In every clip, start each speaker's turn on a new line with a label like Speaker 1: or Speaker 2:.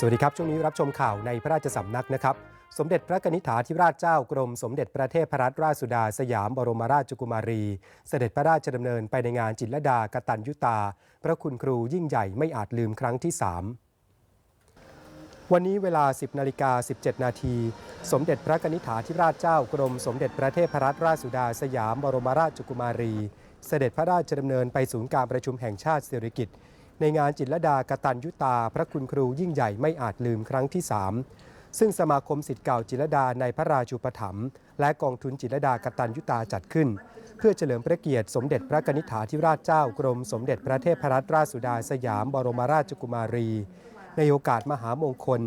Speaker 1: สวัสดีครับ ช่วงนี้รับชมข่าวในพระราชสำนักนะครับ สมเด็จพระกนิษฐาธิราชเจ้ากรม สมเด็จพระเทพรัตนราชสุดาสยามบรมราชกุมารี เสด็จพระราชดำเนินไปในงานจิตรลดากตัญยุตา พระคุณครูยิ่งใหญ่ไม่อาจลืมครั้งที่ 3 วันนี้เวลา 10นาฬิกา17 นาทีสมเด็จพระกนิษฐาธิราชเจ้ากรม สมเด็จพระเทพรัตนราชสุดาสยามบรมราชกุมารี เสด็จพระราชดำเนินไปศูนย์การประชุมแห่งชาติสิริกิติ์ ในงานจิตรลดากตัญยุตา พระคุณครูยิ่งใหญ่ไม่อาจลืมครั้งที่ 3 ซึ่งสมาคมสิทธิ์เก่าจิตรลดาในพระราชูปถัมภ์และกองทุนจิตรลดากตัญยุตาจัดขึ้น เพื่อเฉลิมพระเกียรติสมเด็จพระกนิษฐาธิราชเจ้ากรมสมเด็จพระเทพรัตนราชสุดาสยามบรมราชกุมารี ในโอกาสมหามงคล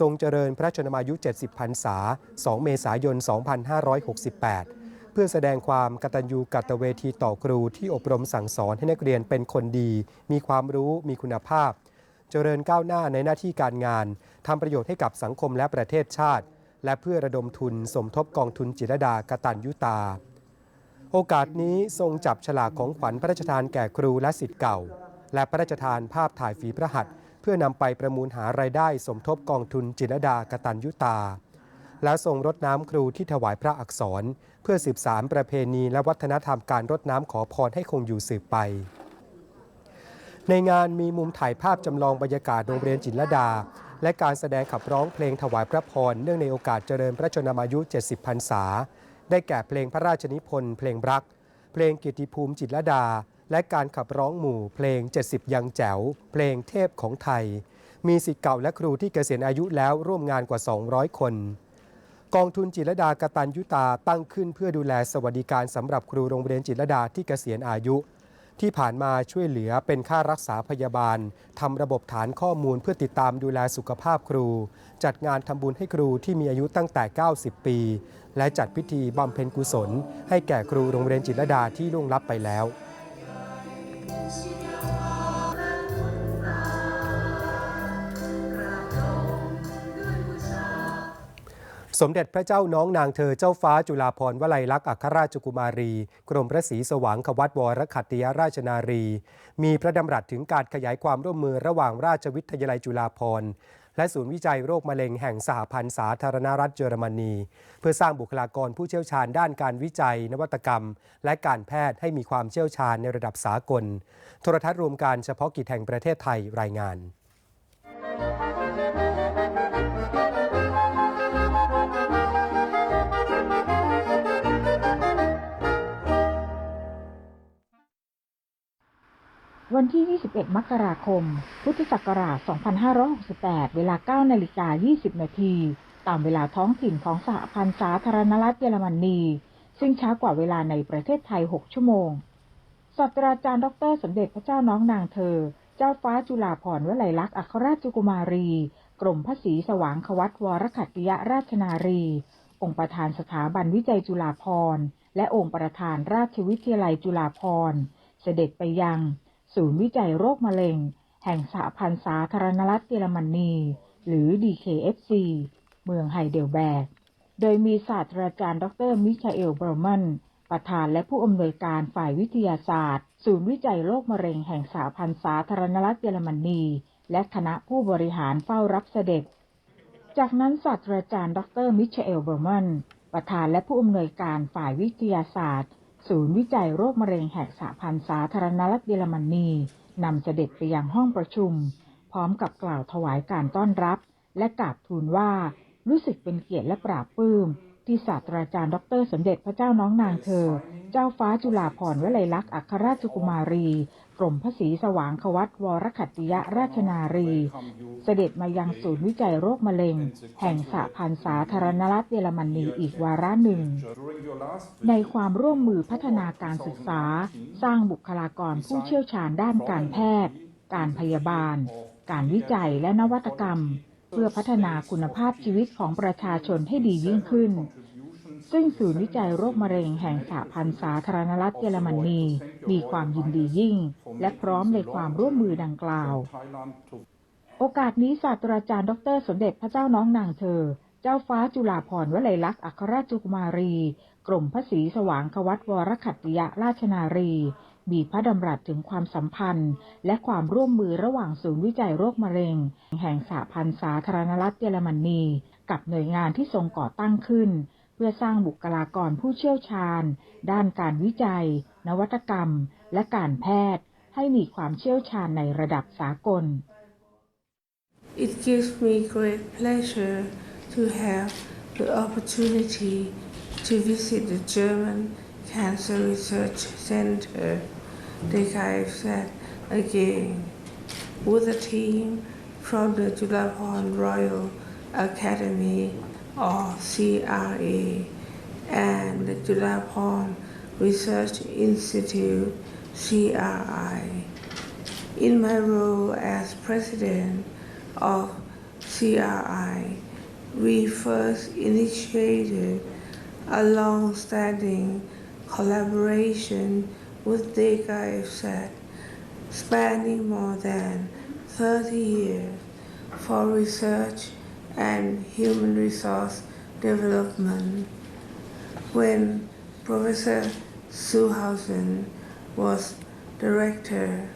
Speaker 1: ทรงเจริญพระชนมายุ 70 พรรษา 2 เมษายน 2568 พื่อแสดงความกตัญญูกตเวทีต่อครูที่อบรมสั่งสอนให้นักเรียนเป็นคนดี มีความรู้มีคุณภาพ เจริญก้าวหน้าในหน้าที่การงานทำประโยชน์ให้กับสังคมและประเทศชาติ และเพื่อระดมทุนสมทบกองทุนจิรดากตัญยุตา โอกาสนี้ทรงจับฉลากของขวัญพระราชทานแก่ครูและสิทธิ์เก่า และพระราชทานภาพถ่ายฝีพระหัตถ์เพื่อนำไปประมูลหารายได้สมทบกองทุนจิตรดากตัญยุตา และทรงรดน้ำครูที่ถวายพระอักษร เพื่อสืบสารประเพณีและวัฒนธรรมการรดน้ำขอพรให้คงอยู่สืบไป ในงานมีมุมถ่ายภาพจำลองบรรยากาศโรงเรียนจิตรลดา และการแสดงขับร้องเพลงถวายพระพรเนื่องในโอกาสเจริญพระชนมายุ 70 พรรษา ได้แก่เพลงพระราชนิพนธ์เพลงรัก เพลงกิติภูมิจิตรดา และการขับร้องหมู่เพลง 70 ยังแจ๋ว เพลงเทพของไทยมีสิทธิ์เก่าและครูที่เกษียณอายุแล้วร่วมงานกว่า 200 คน กองทุนจิตรดากตัญยุตาตั้งขึ้นเพื่อดูแลสวัสดิการสำหรับครูโรงเรียนจิตรดาที่เกษียณอายุ ที่ผ่านมาช่วยเหลือเป็นค่ารักษาพยาบาลทำระบบฐานข้อมูลเพื่อติดตามดูแลสุขภาพครู จัดงานทำบุญให้ครูที่มีอายุตั้งแต่ 90 ปี และจัดพิธีบำเพ็ญกุศล ให้แก่ครูโรงเรียนจิตรดาที่ล่วงลับไปแล้ว สมเด็จพระเจ้าน้องนางเธอเจ้าฟ้าจุฬาภรณ์วลัยลักษณ์อัครราชกุมารี กรมพระศรีสว่างควัตวรขัตติยราชนารี มีพระดำรัสถึงการขยายความร่วมมือระหว่างราชวิทยาลัยจุฬาภรณ์และศูนย์วิจัยโรคมะเร็งแห่งสหพันธ์สาธารณรัฐเยอรมนี เพื่อสร้างบุคลากรผู้เชี่ยวชาญด้านการวิจัย นวัตกรรม และการแพทย์ให้มีความเชี่ยวชาญในระดับสากล โทรทัศน์รวมการเฉพาะกิจแห่งประเทศไทยรายงาน
Speaker 2: วันที่ 21 มกราคม พุทธศักราช 2568 เวลา 9 นาฬิกา 20 นาที ตามเวลาท้องถิ่นของสหพันธ์สาธารณรัฐเยอรมนี ซึ่งช้ากว่าเวลาในประเทศไทย 6 ชั่วโมง ศาสตราจารย์ดร สมเด็จพระเจ้าน้องนางเธอ เจ้าฟ้าจุฬาภรณ์วลัยลักษณ์อัครราชกุมารี กรมพระศรีสว่างควัตวรขัตติยราชนารี องค์ประธานสถาบันวิจัยจุฬาภรณ์และองค์ประธานราชวิทยาลัยจุฬาภรณ์ เสด็จไปยัง ศูนย์วิจัยโรคมะเร็ง แห่งสหพันธ์สาธารณรัฐเยอรมนี หรือ DKFC เมืองไฮเดลแบร์กโดยมีศาสตราจารย์ ดรมิชาเอลบรมัน ประธานและผู้อำนวยการฝ่ายวิทยาศาสตร์ ศูนย์วิจัยโรคมะเร็งแห่งสหพันธ์สาธารณรัฐเยอรมนี และคณะผู้บริหารเฝ้ารับเสด็จ จากนั้นศาสตราจารย์ ดรมิชาเอลบรมัน ประธานและผู้อำนวยการฝ่ายวิทยาศาสตร์ ศูนย์วิจัยโรคมะเร็งแห่งสหพันธ์สาธารณรัฐเยอรมนีนำเสด็จไปยังห้องประชุม พร้อมกับกล่าวถวายการต้อนรับ และกราบทูลว่ารู้สึกเป็นเกียรติและปราบปลื้ม ที่ศาสตราจารย์ ดร สมเด็จพระเจ้าน้องนางเธอ เจ้าฟ้าจุฬาภรณ์วลัยลักษณ์อัครราชกุมารี กรมพระศรีสว่างควัตวรขัตติยราชนารี เสด็จมายังศูนย์วิจัยโรคมะเร็ง แห่งสหพันธ์สาธารณรัฐเยอรมนีอีกวาระหนึ่ง ในความร่วมมือพัฒนาการศึกษา สร้างบุคลากรผู้เชี่ยวชาญด้านการแพทย์ การพยาบาล การวิจัยและนวัตกรรม เพื่อพัฒนาคุณภาพชีวิตของประชาชนให้ดียิ่งขึ้น ซึ่งศูนย์วิจัยโรคมะเร็งแห่งสหพันธ์สาธารณรัฐเยอรมนี มีความยินดียิ่ง และพร้อมในความร่วมมือดังกล่าว โอกาสนี้ศาสตราจารย์ดร สมเด็จพระเจ้าน้องนางเธอ เจ้าฟ้าจุฬาภรณ์วลัยลักษณ์อัครราชกุมารี กรมพระศรีสว่างควัตวรขัตติยราชนารี มีพระดำรัสถึงความสัมพันธ์ และความร่วมมือระหว่างศูนย์วิจัยโรคมะเร็ง แห่งสหพันธ์สาธารณรัฐเยอรมนี กับหน่วยงานที่ทรงก่อตั้งขึ้น เพื่อสร้างบุคลากรผู้เชี่ยวชาญ ด้านการวิจัย นวัตกรรม และการแพทย์ ให้มีความเชี่ยวชาญในระดับสากล
Speaker 3: It gives me great pleasure to have the opportunity to visit the German Cancer Research Center, DKFZ, again, with a team from the Julapon Royal Academy or CRA and the Julapon Research Institute, CRI. In my role as president of CRI, we first initiated a long-standing collaboration with DKFZ spanning more than 30 years for research and human resource development. When Professor Suhausen was director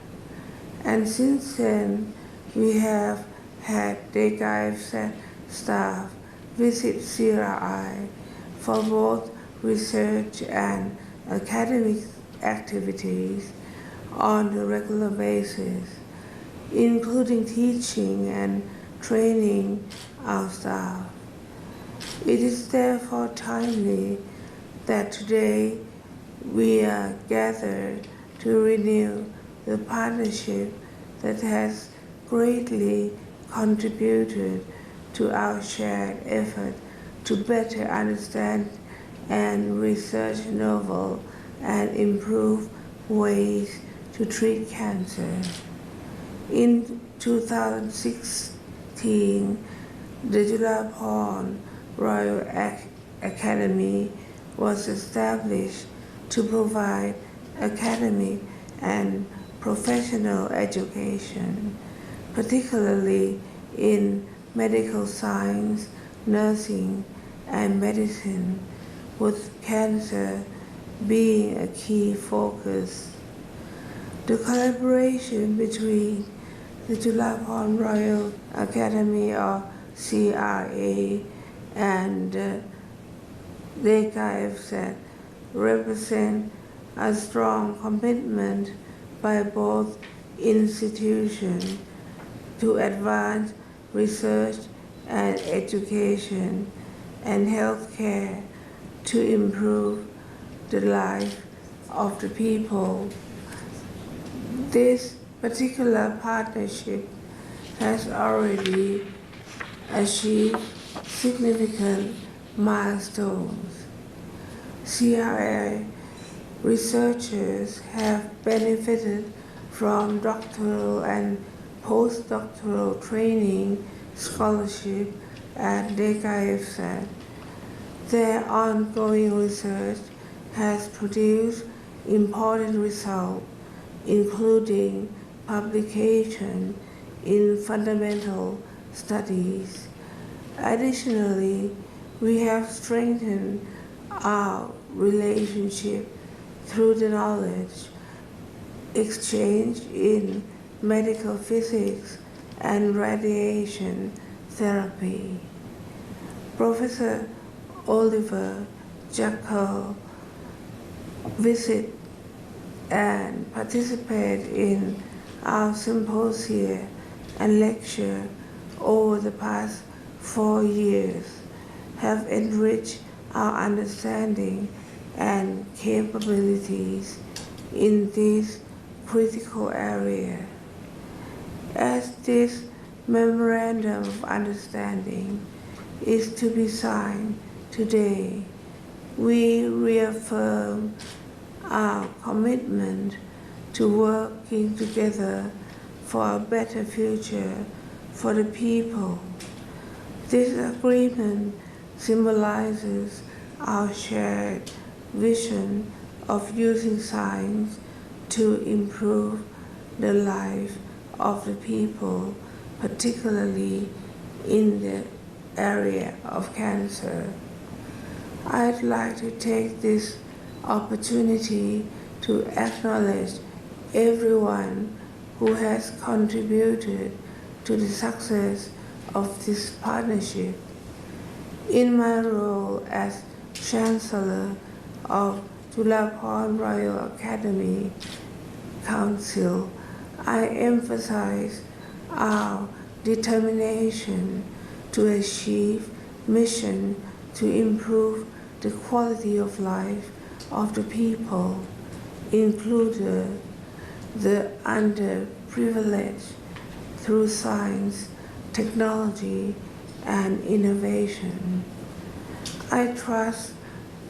Speaker 3: and since then, we have had DKFZ staff visit CRI for both research and academic activities on a regular basis, including teaching and training our staff. It is therefore timely that today we are gathered to renew the partnership that has greatly contributed to our shared effort to better understand and research novel and improve ways to treat cancer. In 2016, the Julapon Royal Ac- Academy was established to provide academic and professional education, particularly in medical science, nursing, and medicine, with cancer being a key focus. The collaboration between the Julapon Royal Academy or CRA and uh, DKFZ represent a strong commitment by both institutions to advance research and education and healthcare to improve the life of the people. This particular partnership has already achieved significant milestones. CIA researchers have benefited from doctoral and postdoctoral training scholarship at DKFZ. Their ongoing research has produced important results, including publication in fundamental studies. Additionally, we have strengthened our relationship through the knowledge exchange in medical physics and radiation therapy. Professor Oliver Jackal visit and participate in our symposia and lecture over the past four years have enriched our understanding and capabilities in this critical area. As this memorandum of understanding is to be signed today, we reaffirm our commitment to working together for a better future for the people. This agreement symbolizes our shared vision of using science to improve the life of the people, particularly in the area of cancer. I'd like to take this opportunity to acknowledge everyone who has contributed to the success of this partnership. In my role as Chancellor of Julapur Royal Academy Council, I emphasize our determination to achieve mission to improve the quality of life of the people, including the underprivileged, through science, technology, and innovation. I trust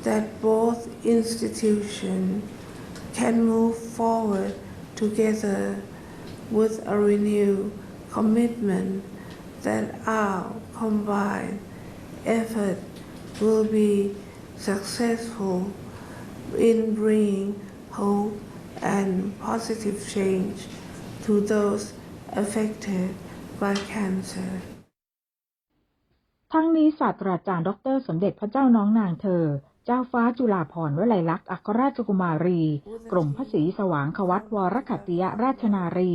Speaker 3: that both institutions can move forward together with a renewed commitment that our combined effort will be successful in bringing hope and positive change to those affected by cancer.
Speaker 2: ทั้งนี้ศาสตราจารย์ดร สมเด็จพระเจ้าน้องนางเธอ เจ้าฟ้าจุฬาภรณ์วลัยลักษณ์อัครราชกุมารี กรมพระศรีสว่างควัตวรขัตติยราชนารี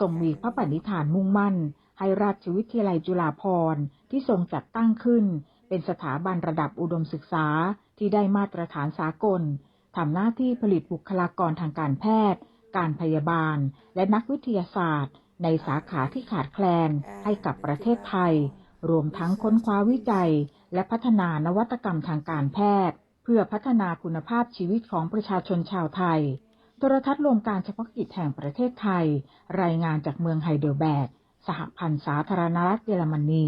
Speaker 2: ทรงมีพระปณิธานมุ่งมั่น ให้ราชวิทยาลัยจุฬาภรณ์ที่ทรงจัดตั้งขึ้น เป็นสถาบันระดับอุดมศึกษาที่ได้มาตรฐานสากล ทำหน้าที่ผลิตบุคลากรทางการแพทย์ การพยาบาล และนักวิทยาศาสตร์ ในสาขาที่ขาดแคลนให้กับประเทศไทย รวมทั้งค้นคว้าวิจัย และพัฒนานวัตกรรมทางการแพทย์ เพื่อพัฒนาคุณภาพชีวิตของประชาชนชาวไทย โทรทัศน์รวมการเฉพาะกิจแห่งประเทศไทย รายงานจากเมืองไฮเดลแบร์กสหพันธ์สาธารณรัฐเยอรมนี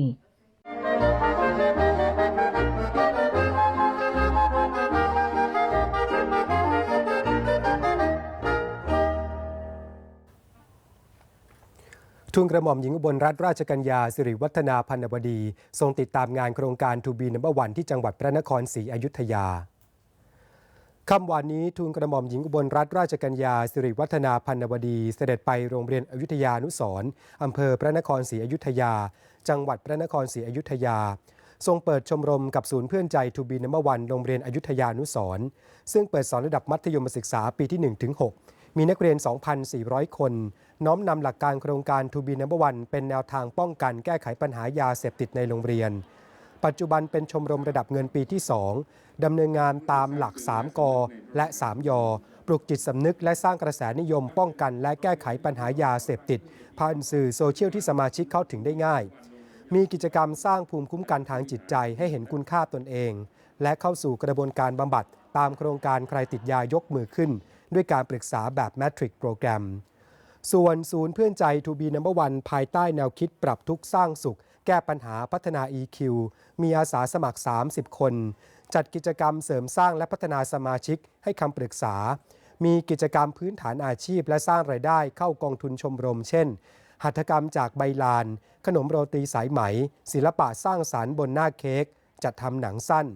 Speaker 1: ทุนกระหม่อมหญิงอุบลรัตนราชกัญญาสิริวัฒนาพันนบดี ทรงติดตามงานโครงการทูบีนัมวันที่จังหวัดพระนครศรีอยุธยาค่ำวันนี้ทูลกระหม่อมหญิงอุบลรัตนราชกัญญาสิริวัฒนาพันนบดี เสด็จไปโรงเรียนอยุธยานุสร์อำเภอพระนครศรีอยุธยา จังหวัดพระนครศรีอยุธยา ทรงเปิดชมรมกับศูนย์เพื่อนใจทูบีนัมวันโรงเรียนอยุธยานุสร์ซึ่งเปิดสอนระดับมัธยมศึกษาปีที่1-6 มีนักเรียน 2,400 คน น้อมนำหลักการโครงการทูบีนัมวันเป็นแนวทางป้องกันแก้ไขปัญหายาเสพติดในโรงเรียน ปัจจุบันเป็นชมรมระดับเงินปีที่ 2ดำเนินงานตามหลัก 3 ก และ 3 ย ปลุกจิตสำนึกและสร้างกระแสนิยมป้องกันและแก้ไขปัญหายาเสพติด ผ่านสื่อโซเชียลที่สมาชิกเข้าถึงได้ง่าย มีกิจกรรมสร้างภูมิคุ้มกันทางจิตใจให้เห็นคุณค่าตนเอง และเข้าสู่กระบวนการบำบัดตามโครงการใครติดยายกมือขึ้น ด้วยการปรึกษาแบบแมทริกโปรแกรม ส่วนศูนย์เพื่อนใจ To be number one ภายใต้แนวคิดปรับทุกสร้างสุข แก้ปัญหาพัฒนา EQ มีอาสาสมัคร 30 คน จัดกิจกรรมเสริมสร้างและพัฒนาสมาชิกให้คำปรึกษา มีกิจกรรมพื้นฐานอาชีพ และสร้างรายได้เข้ากองทุนชมรม เช่น หัตถกรรมจากใบลาน ขนมโรตีสายไหม ศิลปะสร้างสารรค์บนหน้าเค้กจัดทำหนังสั้น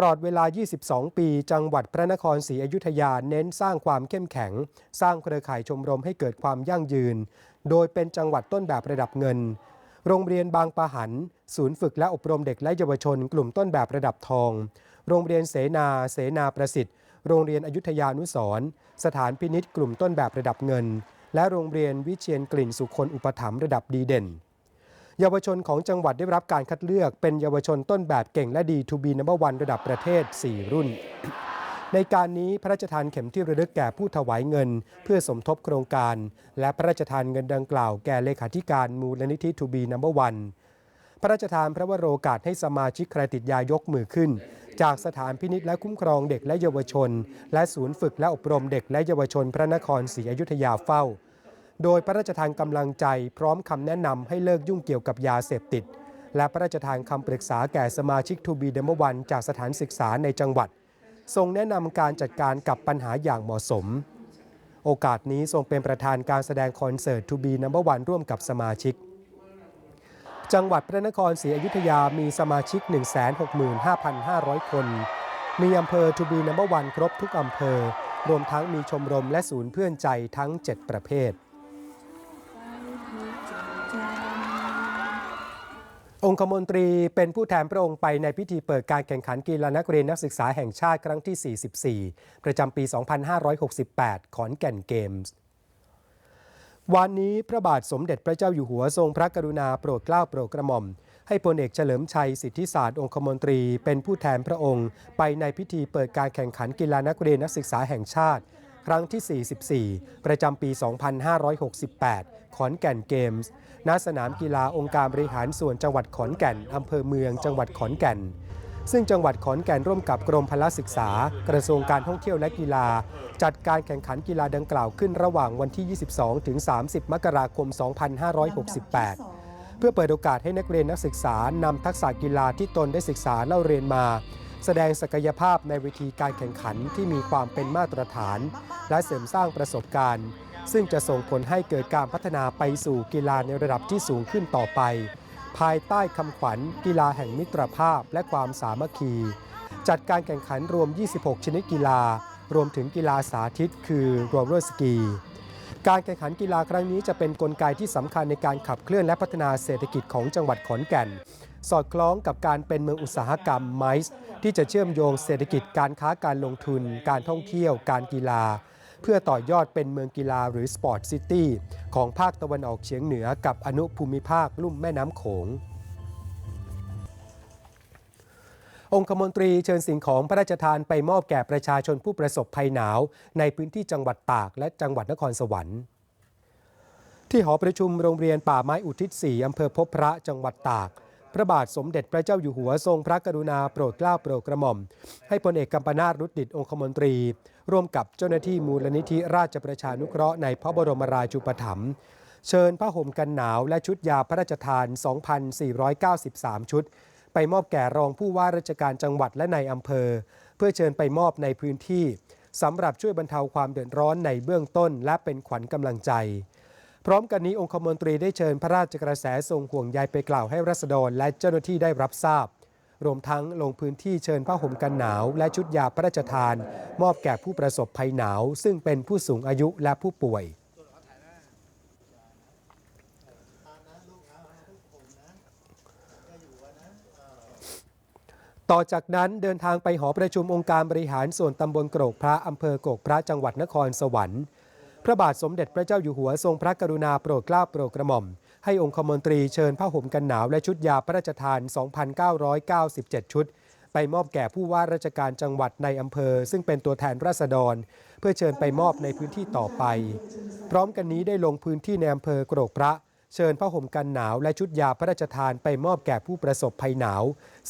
Speaker 1: ตลอดเวลา 22 ปี จังหวัดพระนครศรีอยุธยาเน้นสร้างความเข้มแข็ง สร้างเครือข่ายชมรมให้เกิดความยั่งยืน โดยเป็นจังหวัดต้นแบบระดับเงิน โรงเรียนบางปะหัน ศูนย์ฝึกและอบรมเด็กและเยาวชน กลุ่มต้นแบบระดับทอง โรงเรียนเสนา เสนาประสิทธิ์ โรงเรียนอยุธยานุสรณ์สถานพินิษกลุ่มต้นแบบระดับเงิน และโรงเรียนวิเชียนกลิ่นสุคนอุปถัมภ์ระดับดีเด่น เยาวชนของจังหวัดได้รับการคัดเลือกเป็นเยาวชนต้นแบบเก่งและดีทูบีนัมเบอร์วันระดับประเทศ 4 รุ่น ในการนี้พระราชทานเข็มที่ระลึกแก่ผู้ถวายเงิน เพื่อสมทบโครงการ และพระราชทานเงินดังกล่าวแก่เลขาธิการมูลนิธิทูบีนัมเบอร์วันพระราชทานพระวโรกาสให้สมาชิกใครติดยายกมือขึ้น จากสถานพินิษและคุ้มครองเด็กและเยาวชน และศูนย์ฝึกและอบรมเด็กและเยาวชนพระนครศรีอยุธยาเฝ้า โดยพระราชทานกำลังใจพร้อมคำแนะนำให้เลิกยุ่งเกี่ยวกับยาเสพติด และพระราชทานคำปรึกษาแก่สมาชิกทูบีเดมวันจากสถานศึกษาในจังหวัด ทรงแนะนำการจัดการกับปัญหาอย่างเหมาะสม โอกาสนี้ทรงเป็นประธานการแสดงคอนเสิร์ตทูบีนัมเบอร์วันร่วมกับสมาชิก จังหวัดพระนครศรีอยุธยามีสมาชิก 165,500 คน มีอำเภอทูบีนัมเบอร์วันครบทุกอำเภอ รวมทั้งมีชมรมและศูนย์เพื่อนใจทั้ง 7 ประเภท องคมนตรีเป็นผู้แทนพระองค์ไปในพิธีเปิดการแข่งขันกีฬานักเรียนนักศึกษาแห่งชาติครั้งที่ 44 ประจำปี 2568 ขอนแก่นเกมส์ วันนี้พระบาทสมเด็จพระเจ้าอยู่หัวทรงพระกรุณาโปรดเกล้าโปรดกระหม่อม ให้พลเอกเฉลิมชัยสิทธิศาสตร์องคมนตรีเป็นผู้แทนพระองค์ ไปในพิธีเปิดการแข่งขันกีฬานักเรียนนักศึกษาแห่งชาติ ครั้งที่ 44 ประจำปี 2568 ขอนแก่นเกมส์ ณสนามกีฬาองค์การบริหารส่วนจังหวัดขอนแก่นอำเภอเมืองจังหวัดขอนแก่น ซึ่งจังหวัดขอนแก่นร่วมกับกรมพละศึกษา กระทรวงการท่องเที่ยวและกีฬา จัดการแข่งขันกีฬาดังกล่าวขึ้นระหว่างวันที่ 22 ถึง 30 มกราคม 2568 เพื่อเปิดโอกาสให้นักเรียนนักศึกษานำทักษะกีฬาที่ตนได้ศึกษาเล่าเรียนมาแสดงศักยภาพในเวทีการแข่งขันที่มีความเป็นมาตรฐาน และเสริมสร้างประสบการณ์ ซึ่งจะส่งผลให้เกิดการพัฒนาไปสู่กีฬาในระดับที่สูงขึ้นต่อไป ภายใต้คำขวัญ กีฬาแห่งมิตรภาพและความสามัคคี จัดการแข่งขันรวม 26 ชนิดกีฬา รวมถึงกีฬาสาธิต คือโรลเลอร์สกี การแข่งขันกีฬาครั้งนี้จะเป็นนกลไกที่สำคัญในการขับเคลื่อนและพัฒนาเศรษฐกิจของจังหวัดขอนแก่น สอดคล้องกับการเป็นเมืองอุตสาหกรรมไมซ์ที่จะเชื่อมโยงเศรษฐกิจการค้าการลงทุน การท่องเที่ยว การกีฬา เพื่อต่อยอดเป็นเมืองกีฬาหรือสปอร์ตซิตี้ของภาคตะวันออกเฉียงเหนือกับอนุภูมิภาคลุ่มแม่น้ำโขงองคมนตรีเชิญสิ่งของพระราชทานไปมอบแก่ประชาชนผู้ประสบภัยหนาว ในพื้นที่จังหวัดตากและจังหวัดนครสวรรค์ ที่หอประชุมโรงเรียนป่าไม้อุทิศสีอำเภอพบพระจังหวัดตาก พระบาทสมเด็จพระเจ้าอยู่หัวทรงพระกรุณาโปรดเกล้าโปรดกระหม่อม ให้พลเอกกัมปนาตรุดดิตองคมนตรี ร่วมกับเจ้าหน้าที่มูลนิธิราชประชานุเคราะห์ในพระบรมราชูปถัมภ์เชิญผ้าห่มกันหนาวและชุดยาพระราชทาน 2,493 ชุด ไปมอบแก่รองผู้ว่าราชการจังหวัดและในอำเภอ เพื่อเชิญไปมอบในพื้นที่สำหรับช่วยบรรเทาความเดือดร้อนในเบื้องต้น และเป็นขวัญกำลังใจ พร้อมกันนี้องคมนตรีได้เชิญพระราชกระแสทรงห่วงใยไปกล่าวให้รัษฎรและเจ้าหน้าที่ได้รับทราบ รวมทั้งลงพื้นที่เชิญผ้าห่มกันหนาว และชุดยาพระราชทาน มอบแก่ผู้ประสบภัยหนาว ซึ่งเป็นผู้สูงอายุและผู้ป่วยต่อจากนั้นเดินทางไปหอประชุมองค์การบริหารส่วนตำบลโกรกพระอำเภอโกรกพระจังหวัดนครสวรรค์ พระบาทสมเด็จพระเจ้าอยู่หัวทรงพระกรุณาโปรดเกล้าโปรดกระหม่อม ให้องคมนตรีเชิญผ้าห่มกันหนาวและชุดยาพระราชทาน 2,997 ชุด ไปมอบแก่ผู้ว่าราชการจังหวัดในอำเภอ ซึ่งเป็นตัวแทนราษฎร เพื่อเชิญไปมอบในพื้นที่ต่อไป พร้อมกันนี้ได้ลงพื้นที่ในอำเภอโกรกพระเชิญผ้าห่มกันหนาวและชุดยาพระราชทานไปมอบแก่ผู้ประสบภัยหนาว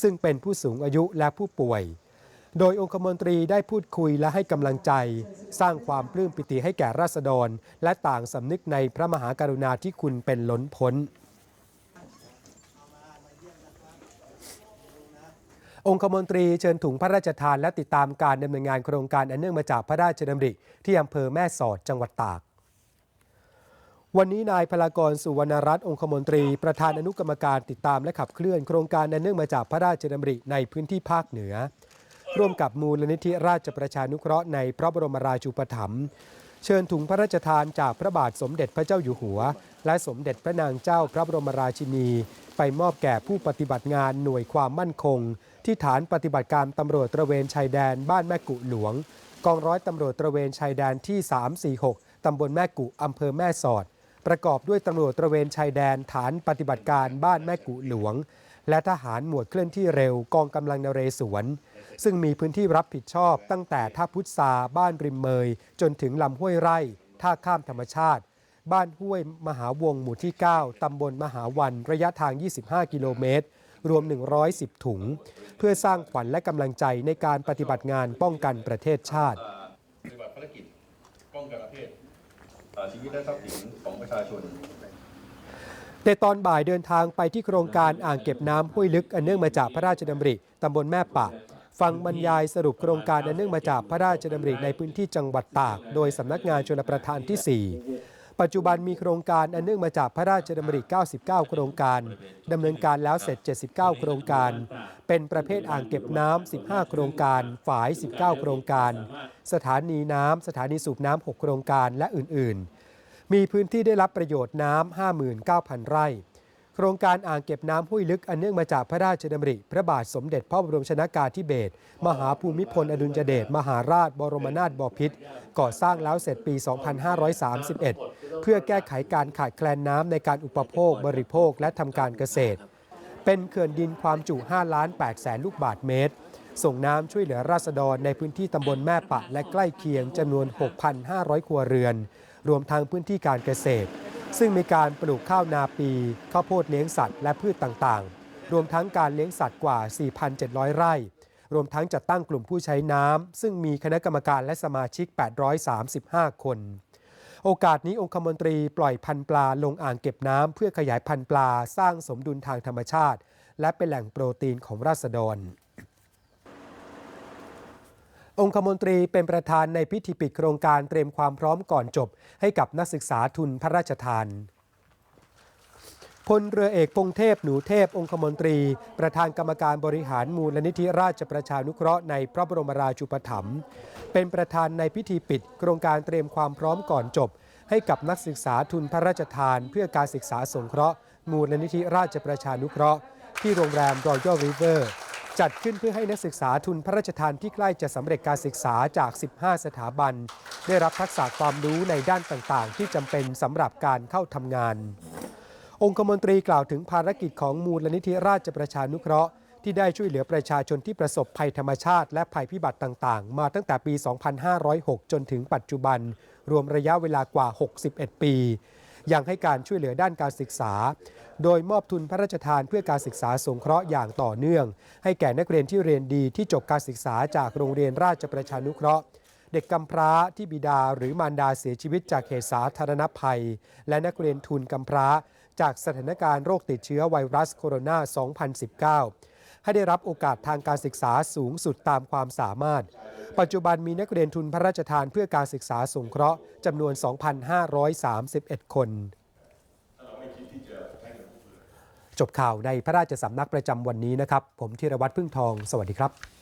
Speaker 1: ซึ่งเป็นผู้สูงอายุและผู้ป่วย โดยองคมนตรีได้พูดคุยและให้กำลังใจ สร้างความปลื้มปิติให้แก่ราษฎร และต่างสำนึกในพระมหากรุณาธิคุณเป็นล้นพ้น องคมนตรีเชิญถุงพระราชทานและติดตามการดำเนินงานโครงการอันเนื่องมาจากพระราชดำริ ที่อำเภอแม่สอดจังหวัดตากวันนี้นายพลากรสุวรรณรัตน์องคมนตรี ประธานอนุกรรมการติดตามและขับเคลื่อนโครงการอันเนื่องมาจากพระราชดำริในพื้นที่ภาคเหนือ ร่วมกับมูลนิธิราชประชานุเคราะห์ในพระบรมราชูปถัมภ์เชิญถุงพระราชทานจากพระบาทสมเด็จพระเจ้าอยู่หัว และสมเด็จพระนางเจ้าพระบรมราชินี ไปมอบแก่ผู้ปฏิบัติงานหน่วยความมั่นคง ที่ฐานปฏิบัติการตำรวจตระเวนชายแดนบ้านแม่กุหลวง กองร้อยตำรวจตระเวนชายแดนที่ 346 ตำบลแม่กุอำเภอแม่สอด ประกอบด้วยตำรวจตระเวนชายแดนฐานปฏิบัติการบ้านแม่กุหลวง และทหารหมวดเคลื่อนที่เร็วกองกำลังนเรศวร ซึ่งมีพื้นที่รับผิดชอบตั้งแต่ท่าพุทธาบ้านริมเมย จนถึงลำห้วยไร่ ท่าข้ามธรรมชาติ บ้านห้วยมหาวงหมู่ที่ 9 ตำบลมหาวันระยะทาง 25 กิโลเมตร รวม 110 ถุง เพื่อสร้างขวัญและกำลังใจในการปฏิบัติงานป้องกันประเทศชาติ
Speaker 4: ปฏิบัติภารกิจป้องกันประเทศอ่าชีวิตและทรัพย์สินของประชาชน
Speaker 1: ในตอนบ่ายเดินทางไปที่โครงการอ่างเก็บน้ำห้วยลึก อันเนื่องมาจากพระราชดำริตำบลแม่ปะ ฟังบรรยายสรุปโครงการอันเนื่องมาจากพระราชดำริในพื้นที่จังหวัดตาก โดยสำนักงานชลประทานที่ 4 ปัจจุบันมีโครงการอันเนื่องมาจากพระราชดำริ 99 โครงการดำเนินการแล้วเสร็จ 79 โครงการ เป็นประเภทอ่างเก็บน้ำ 15 โครงการ ฝาย 19 โครงการ สถานีน้ำ สถานีสูบน้ำ 6 โครงการและอื่น ๆ มีพื้นที่ได้รับประโยชน์น้ำ59,000 ไร่ ครงการอ่างเก็บน้ำห้วยลึกอันเนื่องมาจากพระราชดำริ พระบาทสมเด็จพระบรมชนากาธิเบศรมหาภูมิพลอดุลยเดชมหาราช บรมนาถบพิตรก่อสร้างแล้วเสร็จปี 2531 เพื่อแก้ไขการขาดแคลนน้ำในการอุปโภค บริโภคและทำการเกษตร เป็นเขื่อนดินความจุ 5 ล้าน8แสนลูกบาทเมตร ส่งน้ำช่วยเหลือราษฎรในพื้นที่ตำบลแม่ปะและใกล้เคียงจำนวน 6,500 ครัวเรือน รวมทั้งพื้นที่การเกษตร ซึ่งมีการปลูกข้าวนาปี ข้าวโพดเลี้ยงสัตว์และพืชต่างๆ รวมทั้งการเลี้ยงสัตว์กว่า 4,700 ไร่ รวมทั้งจัดตั้งกลุ่มผู้ใช้น้ำ ซึ่งมีคณะกรรมการและสมาชิก 835 คน โอกาสนี้องคมนตรีปล่อยพันปลาลงอ่างเก็บน้ำเพื่อขยายพันปลาสร้างสมดุลทางธรรมชาติ และเป็นแหล่งโปรตีนของราษฎร องคมนตรีเป็นประธานในพิธีปิดโครงการเตรียมความพร้อมก่อนจบ ให้กับนักศึกษาทุนพระราชทานพลเรือเอกพงเทพหนูเทพองคมนตรี ประธานกรรมการบริหารมูลนิธิราชประชานุเคราะห์ในพระบรมราชูปถัมภ์เป็นประธานในพิธีปิด โครงการเตรียมความพร้อมก่อนจบ ให้กับนักศึกษาทุนพระราชทาน เพื่อการศึกษาสงเคราะห์ มูลนิธิราชประชานุเคราะห์ ที่โรงแรมรอยัลริเวอร์ จัดขึ้นเพื่อให้นักศึกษาทุนพระราชทานที่ใกล้จะสำเร็จการศึกษาจาก 15 สถาบัน ได้รับทักษะความรู้ในด้านต่างๆ ที่จำเป็นสำหรับการเข้าทำงาน องคมนตรีกล่าวถึงภารกิจของมูลนิธิราชประชานุเคราะห์ ที่ได้ช่วยเหลือประชาชนที่ประสบภัยธรรมชาติ และภัยพิบัติต่างๆ มาตั้งแต่ปี 2506 จนถึงปัจจุบัน รวมระยะเวลากว่า 61 ปี ยังให้การช่วยเหลือด้านการศึกษา โดยมอบทุนพระราชทานเพื่อการศึกษาสงเคราะห์อย่างต่อเนื่อง ให้แก่นักเรียนที่เรียนดีที่จบการศึกษาจากโรงเรียนราชประชานุเคราะห์เด็กกำพร้าที่บิดาหรือมารดาเสียชีวิตจากเหตุสาธารณภัย และนักเรียนทุนกำพร้า จากสถานการณ์โรคติดเชื้อไวรัสโคโรนา 2019 ให้ได้รับโอกาสทางการศึกษาสูงสุดตามความสามารถ ปัจจุบันมีนักเรียนทุนพระราชทานเพื่อการศึกษาสงเคราะห์จำนวน 2,531 คน จบข่าวในพระราชสำนักประจำวันนี้นะครับ ผมธีรวัตรพึ่งทอง สวัสดีครับ